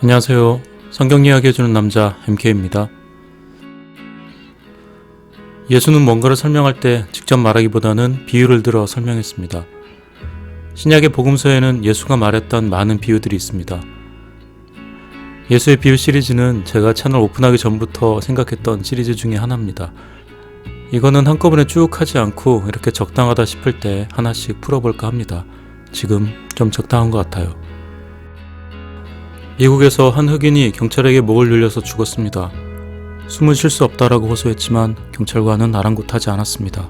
안녕하세요. 성경 이야기 해주는 남자 MK입니다. 예수는 뭔가를 설명할 때 직접 말하기보다는 비유를 들어 설명했습니다. 신약의 복음서에는 예수가 말했던 많은 비유들이 있습니다. 예수의 비유 시리즈는 제가 채널 오픈하기 전부터 생각했던 시리즈 중에 하나입니다. 이거는 한꺼번에 쭉 하지 않고 이렇게 적당하다 싶을 때 하나씩 풀어볼까 합니다. 지금 좀 적당한 것 같아요. 미국에서 한 흑인이 경찰에게 목을 눌려서 죽었습니다. 숨을 쉴 수 없다라고 호소했지만 경찰관은 아랑곳하지 않았습니다.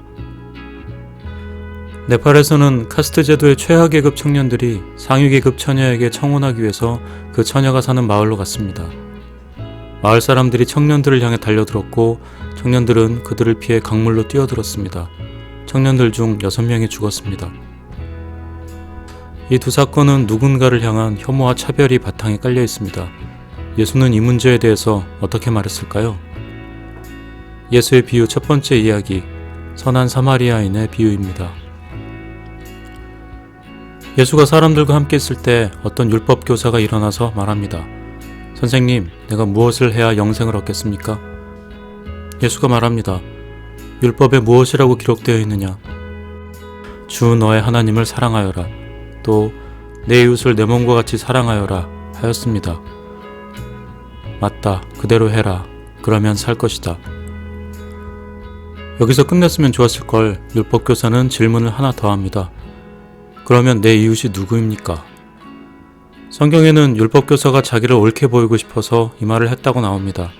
네팔에서는 카스트 제도의 최하 계급 청년들이 상위 계급 처녀에게 청혼하기 위해서 그 처녀가 사는 마을로 갔습니다. 마을 사람들이 청년들을 향해 달려들었고 청년들은 그들을 피해 강물로 뛰어들었습니다. 청년들 중 6명이 죽었습니다. 이 두 사건은 누군가를 향한 혐오와 차별이 바탕에 깔려 있습니다. 예수는 이 문제에 대해서 어떻게 말했을까요? 예수의 비유 첫 번째 이야기, 선한 사마리아인의 비유입니다. 예수가 사람들과 함께 있을 때 어떤 율법 교사가 일어나서 말합니다. 선생님, 내가 무엇을 해야 영생을 얻겠습니까? 예수가 말합니다. 율법에 무엇이라고 기록되어 있느냐? 주 너의 하나님을 사랑하여라. 또 내 이웃을 내 몸과 같이 사랑하여라 하였습니다. 맞다. 그대로 해라. 그러면 살 것이다. 여기서 끝냈으면 좋았을 걸 율법 교사는 질문을 하나 더 합니다. 그러면 내 이웃이 누구입니까? 성경에는 율법 교사가 자기를 옳게 보이고 싶어서 이 말을 했다고 나옵니다.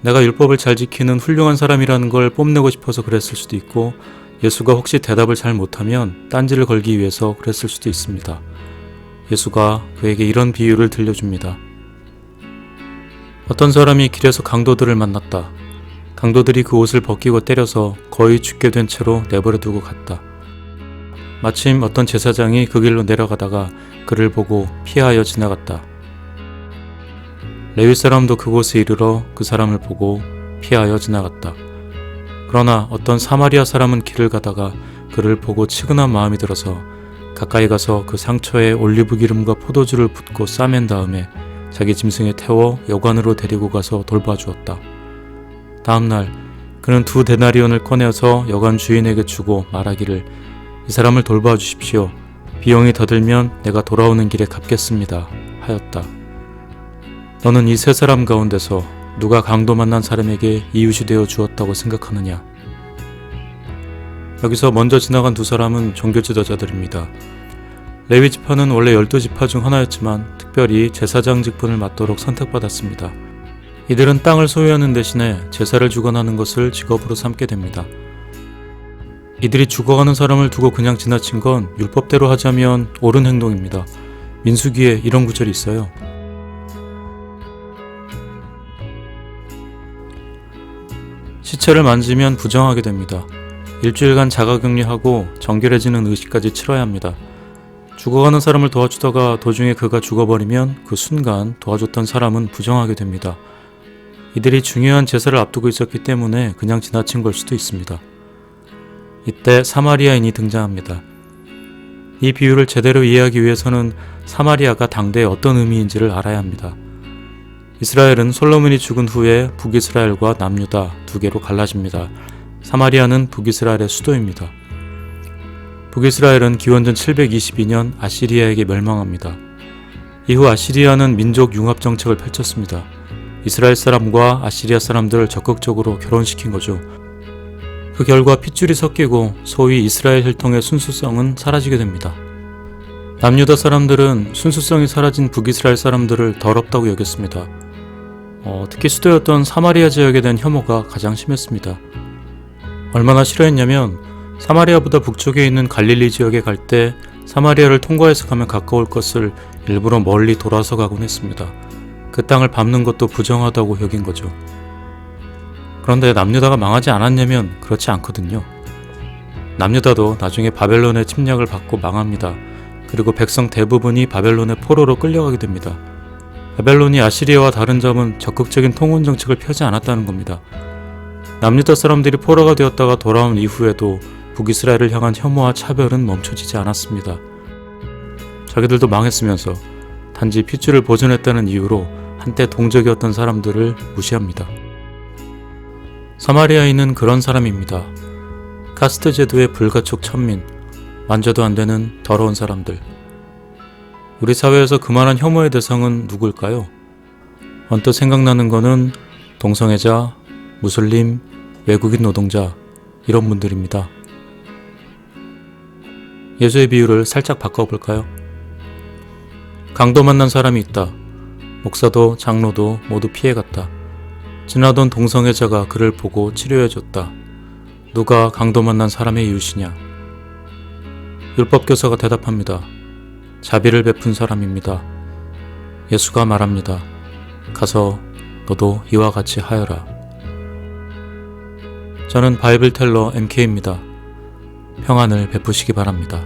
내가 율법을 잘 지키는 훌륭한 사람이라는 걸 뽐내고 싶어서 그랬을 수도 있고 예수가 혹시 대답을 잘 못하면 딴지를 걸기 위해서 그랬을 수도 있습니다. 예수가 그에게 이런 비유를 들려줍니다. 어떤 사람이 길에서 강도들을 만났다. 강도들이 그 옷을 벗기고 때려서 거의 죽게 된 채로 내버려 두고 갔다. 마침 어떤 제사장이 그 길로 내려가다가 그를 보고 피하여 지나갔다. 레위 사람도 그곳에 이르러 그 사람을 보고 피하여 지나갔다. 그러나 어떤 사마리아 사람은 길을 가다가 그를 보고 치근한 마음이 들어서 가까이 가서 그 상처에 올리브 기름과 포도주를 붓고 싸맨 다음에 자기 짐승에 태워 여관으로 데리고 가서 돌봐주었다. 다음 날 그는 두 데나리온을 꺼내어서 여관 주인에게 주고 말하기를 이 사람을 돌봐주십시오. 비용이 더 들면 내가 돌아오는 길에 갚겠습니다. 하였다. 너는 이 세 사람 가운데서 누가 강도 만난 사람에게 이웃이 되어 주었다고 생각하느냐? 여기서 먼저 지나간 두 사람은 종교 지도자들입니다. 레위 지파는 원래 열두 지파 중 하나였지만 특별히 제사장 직분을 맡도록 선택받았습니다. 이들은 땅을 소유하는 대신에 제사를 주관하는 것을 직업으로 삼게 됩니다. 이들이 죽어가는 사람을 두고 그냥 지나친 건 율법대로 하자면 옳은 행동입니다. 민수기에 이런 구절이 있어요. 시체를 만지면 부정하게 됩니다. 일주일간 자가격리하고 정결해지는 의식까지 치러야 합니다. 죽어가는 사람을 도와주다가 도중에 그가 죽어버리면 그 순간 도와줬던 사람은 부정하게 됩니다. 이들이 중요한 제사를 앞두고 있었기 때문에 그냥 지나친 걸 수도 있습니다. 이때 사마리아인이 등장합니다. 이 비유를 제대로 이해하기 위해서는 사마리아가 당대에 어떤 의미인지를 알아야 합니다. 이스라엘은 솔로몬이 죽은 후에 북이스라엘과 남유다 두 개로 갈라집니다. 사마리아는 북이스라엘의 수도입니다. 북이스라엘은 기원전 722년 아시리아에게 멸망합니다. 이후 아시리아는 민족 융합 정책을 펼쳤습니다. 이스라엘 사람과 아시리아 사람들을 적극적으로 결혼시킨 거죠. 그 결과 핏줄이 섞이고 소위 이스라엘 혈통의 순수성은 사라지게 됩니다. 남유다 사람들은 순수성이 사라진 북이스라엘 사람들을 더럽다고 여겼습니다. 어, 특히 수도였던 사마리아 지역에 대한 혐오가 가장 심했습니다. 얼마나 싫어했냐면 사마리아보다 북쪽에 있는 갈릴리 지역에 갈 때 사마리아를 통과해서 가면 가까울 것을 일부러 멀리 돌아서 가곤 했습니다. 그 땅을 밟는 것도 부정하다고 여긴 거죠. 그런데 남유다가 망하지 않았냐면 그렇지 않거든요. 남유다도 나중에 바벨론의 침략을 받고 망합니다. 그리고 백성 대부분이 바벨론의 포로로 끌려가게 됩니다. 바벨론이 아시리아와 다른 점은 적극적인 통혼 정책을 펴지 않았다는 겁니다. 남유다 사람들이 포로가 되었다가 돌아온 이후에도 북이스라엘을 향한 혐오와 차별은 멈춰지지 않았습니다. 자기들도 망했으면서 단지 핏줄을 보존했다는 이유로 한때 동족이었던 사람들을 무시합니다. 사마리아인은 그런 사람입니다. 카스트 제도의 불가촉 천민, 만져도 안 되는 더러운 사람들. 우리 사회에서 그만한 혐오의 대상은 누굴까요? 언뜻 생각나는 거는 동성애자, 무슬림, 외국인 노동자, 이런 분들입니다. 예수의 비유를 살짝 바꿔볼까요? 강도 만난 사람이 있다. 목사도 장로도 모두 피해갔다. 지나던 동성애자가 그를 보고 치료해줬다. 누가 강도 만난 사람의 이웃이냐? 율법교사가 대답합니다. 자비를 베푼 사람입니다. 예수가 말합니다. 가서 너도 이와 같이 하여라. 저는 바이블 텔러 MK입니다. 평안을 베푸시기 바랍니다.